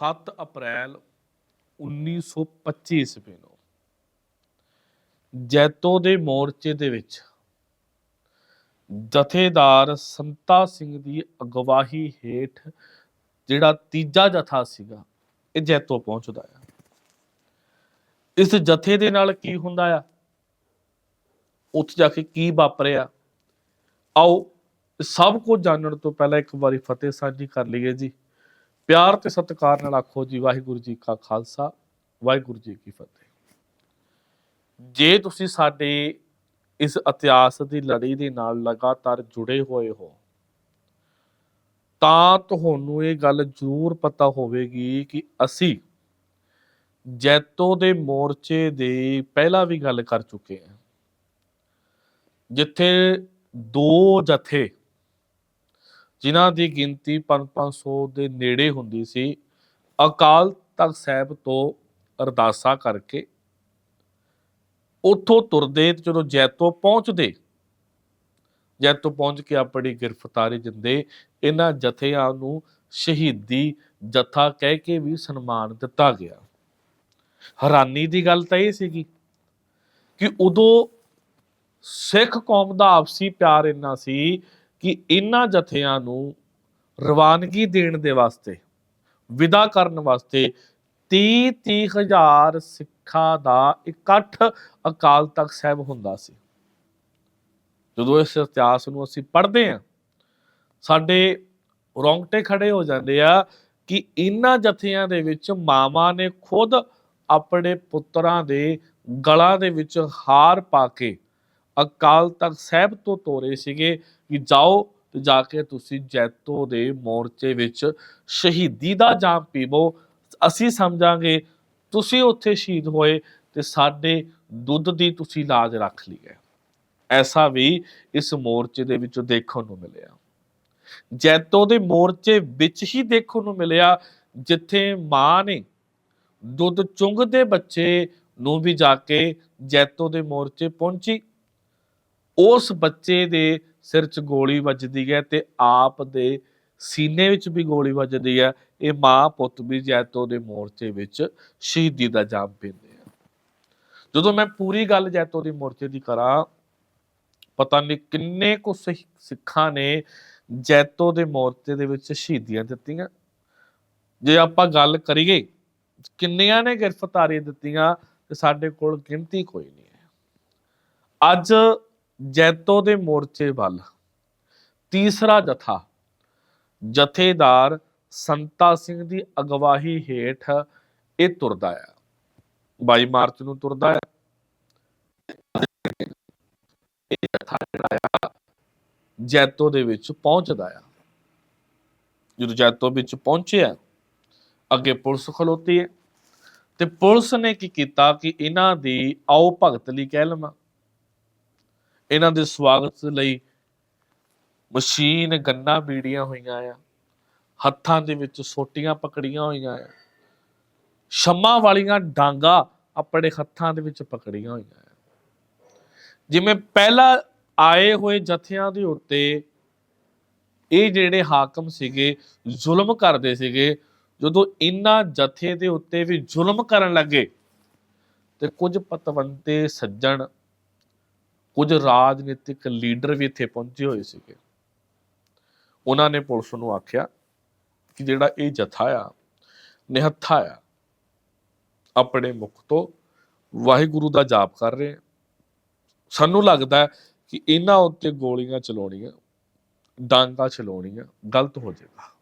7 ਅਪ੍ਰੈਲ 1925 ਈਸਵੀ ਨੂੰ ਜੈਤੋ ਦੇ ਮੋਰਚੇ ਦੇ ਵਿੱਚ ਜਥੇਦਾਰ ਸੰਤਾ ਸਿੰਘ ਦੀ ਅਗਵਾਹੀ ਹੇਠ ਜਿਹੜਾ ਤੀਜਾ ਜਥਾ ਸੀਗਾ, ਇਹ ਜੈਤੋ ਪਹੁੰਚਦਾ ਆ। ਇਸ ਜਥੇ ਦੇ ਨਾਲ ਕੀ ਹੁੰਦਾ ਆ? ਉੱਥੇ ਜਾ ਕੇ ਕੀ ਵਾਪਰਿਆ? ਆਓ, ਸਭ ਕੁਝ ਜਾਣਨ ਤੋਂ ਪਹਿਲਾਂ ਇੱਕ ਵਾਰੀ ਫਤਿਹ ਸਾਂਝੀ ਕਰ ਲਈਏ ਜੀ। ਪਿਆਰ ਤੇ ਸਤਿਕਾਰ ਨਾਲ ਆਖੋ ਜੀ, ਵਾਹਿਗੁਰੂ ਜੀ ਕਾ ਖਾਲਸਾ, ਵਾਹਿਗੁਰੂ ਜੀ ਕੀ ਫਤਿਹ। ਜੇ ਤੁਸੀਂ ਸਾਡੇ ਇਸ ਇਤਿਹਾਸ ਦੀ ਲੜੀ ਦੇ ਨਾਲ ਲਗਾਤਾਰ ਜੁੜੇ ਹੋਏ ਹੋ, ਤਾਂ ਤੁਹਾਨੂੰ ਇਹ ਗੱਲ ਜ਼ਰੂਰ ਪਤਾ ਹੋਵੇਗੀ ਕਿ ਅਸੀਂ ਜੈਤੋ ਦੇ ਮੋਰਚੇ ਦੇ ਪਹਿਲਾਂ ਵੀ ਗੱਲ ਕਰ ਚੁੱਕੇ ਹਾਂ, ਜਿੱਥੇ ਦੋ ਜਥੇ ਜਿਨ੍ਹਾਂ ਦੀ ਗਿਣਤੀ 5-500 ਦੇ ਨੇੜੇ ਹੁੰਦੀ ਸੀ, ਅਕਾਲ ਤਖਤ ਸਾਹਿਬ ਤੋਂ ਅਰਦਾਸਾ ਕਰਕੇ ਉੱਥੋਂ ਤੁਰਦੇ ਤੇ ਜਦੋਂ ਜੈਤੋ ਪਹੁੰਚਦੇ, ਜੈਤੋ ਪਹੁੰਚ ਕੇ ਆਪਣੀ ਗ੍ਰਿਫਤਾਰੀ ਦਿੰਦੇ, ਇਹਨਾਂ ਜਥਿਆਂ ਨੂੰ ਸ਼ਹੀਦੀ ਜਥਾ ਕਹਿ ਕੇ ਵੀ ਸਨਮਾਨ ਦਿੱਤਾ ਗਿਆ। ਹੈਰਾਨੀ ਦੀ ਗੱਲ ਤਾਂ ਇਹ ਸੀਗੀ ਕਿ ਉਦੋਂ ਸਿੱਖ ਕੌਮ ਦਾ ਆਪਸੀ ਪਿਆਰ ਇੰਨਾ ਸੀ ਕਿ ਇਹਨਾਂ ਜਥਿਆਂ ਨੂੰ ਰਵਾਨਗੀ ਦੇਣ ਦੇ ਵਾਸਤੇ, ਵਿਦਾ ਕਰਨ ਵਾਸਤੇ 30 30 ਹਜ਼ਾਰ ਸਿੱਖਾਂ ਦਾ ਇਕੱਠ ਅਕਾਲ ਤਖਤ ਸਾਹਿਬ ਹੁੰਦਾ ਸੀ। ਜਦੋਂ ਇਸ ਇਤਿਹਾਸ ਨੂੰ ਅਸੀਂ ਪੜ੍ਹਦੇ ਹਾਂ, ਸਾਡੇ ਰੌਂਗਟੇ ਖੜੇ ਹੋ ਜਾਂਦੇ ਆ ਕਿ ਇਹਨਾਂ ਜਥਿਆਂ ਦੇ ਵਿੱਚ ਮਾਵਾਂ ਨੇ ਖੁਦ ਆਪਣੇ ਪੁੱਤਰਾਂ ਦੇ ਗਲਾਂ ਦੇ ਵਿੱਚ ਹਾਰ ਪਾ ਕੇ ਅਕਾਲ ਤਖਤ ਸਾਹਿਬ ਤੋਂ ਤੋਰੇ ਸੀਗੇ ਕਿ ਜਾਓ ਤੇ ਜਾ ਕੇ ਤੁਸੀਂ ਜੈਤੋ ਦੇ ਮੋਰਚੇ ਵਿੱਚ ਸ਼ਹੀਦੀ ਦਾ ਜਾਮ ਪੀਵੋ। ਅਸੀਂ ਸਮਝਾਂਗੇ, ਤੁਸੀਂ ਉੱਥੇ ਸ਼ਹੀਦ ਹੋਏ ਤੇ ਸਾਡੇ ਦੁੱਧ ਦੀ ਤੁਸੀਂ ਲਾਜ ਰੱਖ ਲਈ ਹੈ। ਐਸਾ ਵੀ ਇਸ ਮੋਰਚੇ ਦੇ ਵਿੱਚ ਦੇਖਣ ਨੂੰ ਮਿਲਿਆ। ਜੈਤੋ ਦੇ ਮੋਰਚੇ ਵਿੱਚ ਹੀ ਦੇਖਣ ਨੂੰ ਮਿਲਿਆ, ਜਿੱਥੇ ਮਾਂ ਨੇ ਦੁੱਧ ਚੁੰਗਦੇ ਬੱਚੇ ਨੂੰ ਵੀ ਜਾ ਕੇ ਜੈਤੋ ਦੇ ਮੋਰਚੇ ਪਹੁੰਚੀ। ਉਸ ਬੱਚੇ ਦੇ ਸਿਰ 'ਚ ਗੋਲੀ ਵੱਜਦੀ ਹੈ ਤੇ ਆਪ ਦੇ ਸੀਨੇ ਵਿੱਚ ਵੀ ਗੋਲੀ ਵੱਜਦੀ ਹੈ। ਇਹ ਮਾਂ ਪੁੱਤ ਵੀ ਜੈਤੋ ਦੇ ਮੋਰਚੇ ਵਿੱਚ ਸ਼ਹੀਦੀ ਦਾ ਜਾਮ ਪੀਂਦੇ ਆ। ਜਦੋਂ ਮੈਂ ਪੂਰੀ ਗੱਲ ਜੈਤੋ ਦੇ ਮੋਰਚੇ ਦੀ ਕਰਾਂ, ਪਤਾ ਨਹੀਂ ਕਿੰਨੇ ਕੁ ਸਿੱਖਾਂ ਨੇ ਜੈਤੋ ਦੇ ਮੋਰਚੇ ਦੇ ਵਿੱਚ ਸ਼ਹੀਦੀਆਂ ਦਿੱਤੀਆਂ। ਜੇ ਆਪਾਂ ਗੱਲ ਕਰੀਏ, ਕਿੰਨੀਆਂ ਨੇ ਗ੍ਰਿਫਤਾਰੀ ਦਿੱਤੀਆਂ ਤੇ ਸਾਡੇ ਕੋਲ ਗਿਣਤੀ ਕੋਈ ਨਹੀਂ ਹੈ। ਅੱਜ ਜੈਤੋ ਦੇ ਮੋਰਚੇ ਵੱਲ। ਤੀਸਰਾ ਜਥਾ, ਜਥੇਦਾਰ ਸੰਤਾ ਸਿੰਘ ਦੀ ਅਗਵਾਹੀ ਹੇਠ ਇਹ ਤੁਰਦਾ ਆ। 22 ਮਾਰਚ ਨੂੰ ਤੁਰਦਾ ਹੈ ਇਹ ਜਥਾ ਜਿਹੜਾ ਆ, ਜੈਤੋ ਦੇ ਵਿੱਚ ਪਹੁੰਚਦਾ ਆ। ਜਦੋਂ ਜੈਤੋ ਵਿੱਚ ਪਹੁੰਚਿਆ, ਅੱਗੇ ਪੁਲਿਸ ਖਲੋਤੀ ਹੈ ਤੇ ਪੁਲਿਸ ਨੇ ਕੀ ਕੀਤਾ ਕਿ ਇਹਨਾਂ ਦੀ ਆਓ ਭਗਤ ਲਈ ਕਹਿ ਲਵਾਂ ਇਹਨਾਂ ਦੇ ਸਵਾਗਤ ਲਈ ਮਸ਼ੀਨ ਗੰਨਾ ਬੀੜੀਆਂ ਹੋਈਆਂ ਆ, ਹੱਥਾਂ ਦੇ ਵਿੱਚ ਸੋਟੀਆਂ ਪਕੜੀਆਂ ਹੋਈਆਂ ਆ, ਸ਼ਮਾ ਵਾਲੀਆਂ ਡਾਂਗਾ ਆਪਣੇ ਹੱਥਾਂ ਦੇ ਵਿੱਚ ਪਕੜੀਆਂ ਹੋਈਆਂ ਆ। ਜਿਵੇਂ ਪਹਿਲਾਂ ਆਏ ਹੋਏ ਜਥਿਆਂ ਦੇ ਉੱਤੇ ਇਹ ਜਿਹੜੇ ਹਾਕਮ ਸੀਗੇ, ਜ਼ੁਲਮ ਕਰਦੇ ਸੀਗੇ, ਜਦੋਂ ਇਹਨਾਂ ਜਥੇ ਦੇ ਉੱਤੇ ਵੀ ਜ਼ੁਲਮ ਕਰਨ ਲੱਗੇ ਤੇ ਕੁਝ ਪਤਵੰਤੇ ਸੱਜਣ ਕੁਝ ਰਾਜਨੀਤਿਕ ਲੀਡਰ ਵੀ ਇੱਥੇ ਪਹੁੰਚੇ ਹੋਏ ਸੀਗੇ। ਉਹਨਾਂ ਨੇ ਪੁਲਿਸ ਨੂੰ ਆਖਿਆ ਕਿ ਜਿਹੜਾ ਇਹ ਜਥਾ ਆ, ਨਿਹੱਥਾ ਆ, ਆਪਣੇ ਮੁਖ ਤੋਂ ਵਾਹਿਗੁਰੂ ਦਾ ਜਾਪ ਕਰ ਰਹੇ ਸਾਨੂੰ ਲੱਗਦਾ ਕਿ ਇਹਨਾਂ ਉੱਤੇ ਗੋਲੀਆਂ ਚਲਾਉਣੀਆਂ, ਡਾਂਗਾ ਚਲਾਉਣੀਆਂ ਗਲਤ ਹੋ ਜਾਏਗਾ।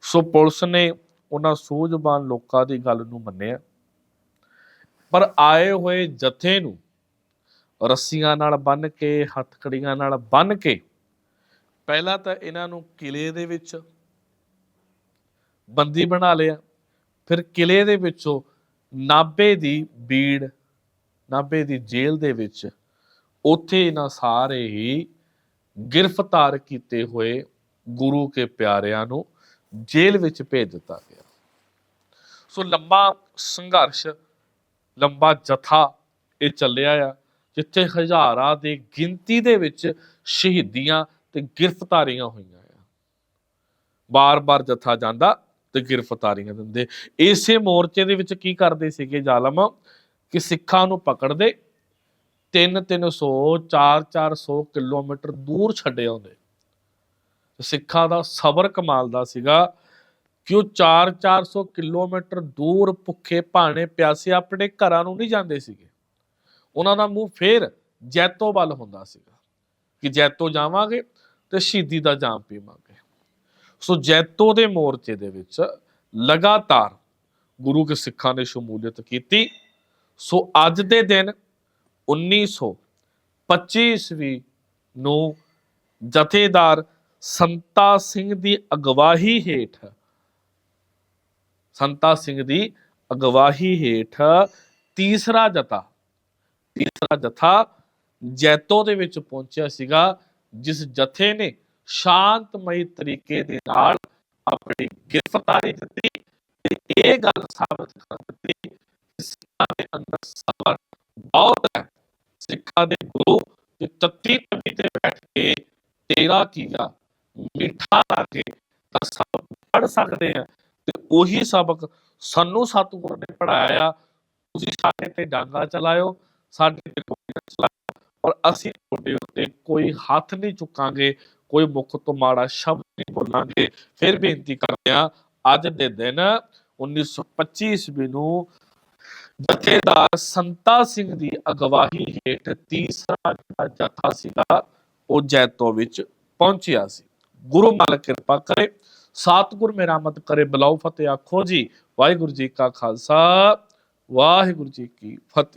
ਸੋ ਪੁਲਿਸ ਨੇ ਉਹਨਾਂ ਸੂਝਵਾਨ ਲੋਕਾਂ ਦੀ ਗੱਲ ਨੂੰ ਮੰਨਿਆ। ਪਰ ਆਏ ਹੋਏ ਜਥੇ ਨੂੰ ਰੱਸੀਆਂ ਨਾਲ ਬੰਨ ਕੇ, ਹੱਥਕੜੀਆਂ ਨਾਲ ਬੰਨ ਕੇ, ਪਹਿਲਾਂ ਤਾਂ ਇਹਨਾਂ ਨੂੰ ਕਿਲੇ ਦੇ ਵਿੱਚ ਬੰਦੀ ਬਣਾ ਲਿਆ। ਫਿਰ ਕਿਲੇ ਦੇ ਵਿੱਚੋਂ ਨਾਬੇ ਦੀ ਬੀੜ ਨਾਬੇ ਦੀ ਜੇਲ੍ਹ ਦੇ ਵਿੱਚ ਉੱਥੇ ਇਹਨਾਂ ਸਾਰੇ ਹੀ ਗ੍ਰਿਫਤਾਰ ਕੀਤੇ ਹੋਏ ਗੁਰੂ ਕੇ ਪਿਆਰਿਆਂ ਨੂੰ ਜੇਲ੍ਹ ਵਿੱਚ ਭੇਜ ਦਿੱਤਾ ਗਿਆ। ਸੋ ਲੰਬਾ ਸੰਘਰਸ਼, ਲੰਬਾ ਜਥਾ ਇਹ ਚੱਲਿਆ ਆ। ਜਿੱਥੇ ਹਜ਼ਾਰਾਂ ਦੀ ਗਿਣਤੀ ਦੇ ਵਿੱਚ ਸ਼ਹੀਦੀਆਂ ਤੇ ਗ੍ਰਿਫਤਾਰੀਆਂ ਹੋਈਆਂ ਆ। ਬਾਰ-ਬਾਰ ਜਥਾ ਜਾਂਦਾ ਤੇ ਗ੍ਰਿਫਤਾਰੀਆਂ ਦਿੰਦੇ। ਇਸੇ ਮੋਰਚੇ ਦੇ ਵਿੱਚ ਕੀ ਕਰਦੇ ਸੀਗੇ ਜ਼ਾਲਮ? ਕਿ ਸਿੱਖਾਂ ਨੂੰ ਪਕੜਦੇ 3-300 4-400 ਕਿਲੋਮੀਟਰ ਦੂਰ ਛੱਡੇ ਆਉਂਦੇ। ਸਿੱਖਾਂ ਦਾ ਸਬਰ ਕਮਾਲ ਦਾ ਸੀਗਾ ਕਿ ਉਹ 4-400 ਕਿਲੋਮੀਟਰ ਦੂਰ ਭੁੱਖੇ ਭਾਣੇ ਪਿਆਸੇ ਆਪਣੇ ਘਰਾਂ ਨੂੰ ਨਹੀਂ ਜਾਂਦੇ ਸੀਗੇ। ਉਹਨਾਂ ਦਾ ਮੂੰਹ ਫੇਰ ਜੈਤੋ ਵੱਲ ਹੁੰਦਾ ਸੀਗਾ ਕਿ ਜੈਤੋ ਜਾਵਾਂਗੇ ਤੇ ਸ਼ਹੀਦੀ ਦਾ ਜਾਮ ਪੀਵਾਂਗੇ। ਸੋ ਜੈਤੋ ਦੇ ਮੋਰਚੇ ਦੇ ਵਿੱਚ ਲਗਾਤਾਰ ਗੁਰੂ ਕੇ ਸਿੱਖਾਂ ਨੇ ਸ਼ਮੂਲੀਅਤ ਕੀਤੀ। ਸੋ ਅੱਜ ਦੇ ਦਿਨ 1925 ਈਸਵੀ ਨੂੰ ਜਥੇਦਾਰ ਸੰਤਾ ਸਿੰਘ ਦੀ ਅਗਵਾਹੀ ਹੇਠ, ਸੰਤਾ ਸਿੰਘ ਦੀ ਅਗਵਾਹੀ ਹੇਠ ਤੀਸਰਾ ਜਥਾ ਤੀਸਰਾ ਜਥਾ ਜੈਤੋ ਦੇ ਵਿੱਚ ਪਹੁੰਚਿਆ ਸੀਗਾ, ਜਿਸ ਜਥੇ ਨੇ ਸ਼ਾਂਤਮਈ ਤਰੀਕੇ ਦੇ ਨਾਲ ਆਪਣੀ ਗ੍ਰਿਫਤਾਰੀ ਦਿੱਤੀ ਤੇ ਇਹ ਗੱਲ ਸਾਬਤ ਕਰ ਦਿੱਤੀ ਕਿ ਸਿੱਖਾਂ ਦੇ ਅੰਦਰ ਸਬਰ ਬਹੁਤ ਹੈ। ਸਿੱਖਾਂ ਦੇ ਗੁਰੂ ਤੇ ਤੱਤੀ ਤਵੀ ਤੇ ਬੈਠ ਕੇ ਤੇਰਾ ਕੀਆ, ਮਿੱਠਾ ਲਾ ਕੇ ਤਾਂ ਸਭ ਪੜ ਸਕਦੇ ਆ ਤੇ ਉਹੀ ਸਬਕ ਸਾਨੂੰ ਸਤਿਗੁਰ ਨੇ ਪੜਾਇਆ ਤੁਸੀਂ ਸਾਡੇ ਤੇ ਡਾਂਗਾ ਚਲਾਇਓ ਸਾਡੇ ਤੇ ਗੋਲੀਆਂ ਚਲਾਇਓ ਔਰ ਅਸੀਂ ਤੁਹਾਡੇ ਉੱਤੇ ਕੋਈ ਹੱਥ ਨਹੀਂ ਚੁੱਕਾਂਗੇ, ਕੋਈ ਮੁਖ ਤੋਂ ਮਾੜਾ ਸ਼ਬਦ ਨਹੀਂ ਬੋਲਾਂਗੇ। ਫਿਰ ਬੇਨਤੀ ਕਰਦੇ ਆ ਅੱਜ ਦੇ ਦਿਨ 1925 ਈਸਵੀ ਨੂੰ ਜਥੇਦਾਰ ਸੰਤਾ ਸਿੰਘ ਦੀ ਅਗਵਾਈ ਹੇਠ ਤੀਸਰਾ ਜਿਹੜਾ ਜਥਾ ਸੀਗਾ, ਉਹ ਜੈਤੋ ਵਿੱਚ ਪਹੁੰਚਿਆ ਸੀ। ਗੁਰੂ ਮਾਲਕ ਕਿਰਪਾ ਕਰੇ, ਸਤਿਗੁਰ ਮੇਰਾਮਤ ਕਰੇ, ਬਲਾਉ ਫਤਿਹ ਆਖੋ ਜੀ। ਵਾਹਿਗੁਰੂ ਜੀ ਕਾ ਖਾਲਸਾ, ਵਾਹਿਗੁਰੂ ਜੀ ਕੀ ਫਤਿਹ।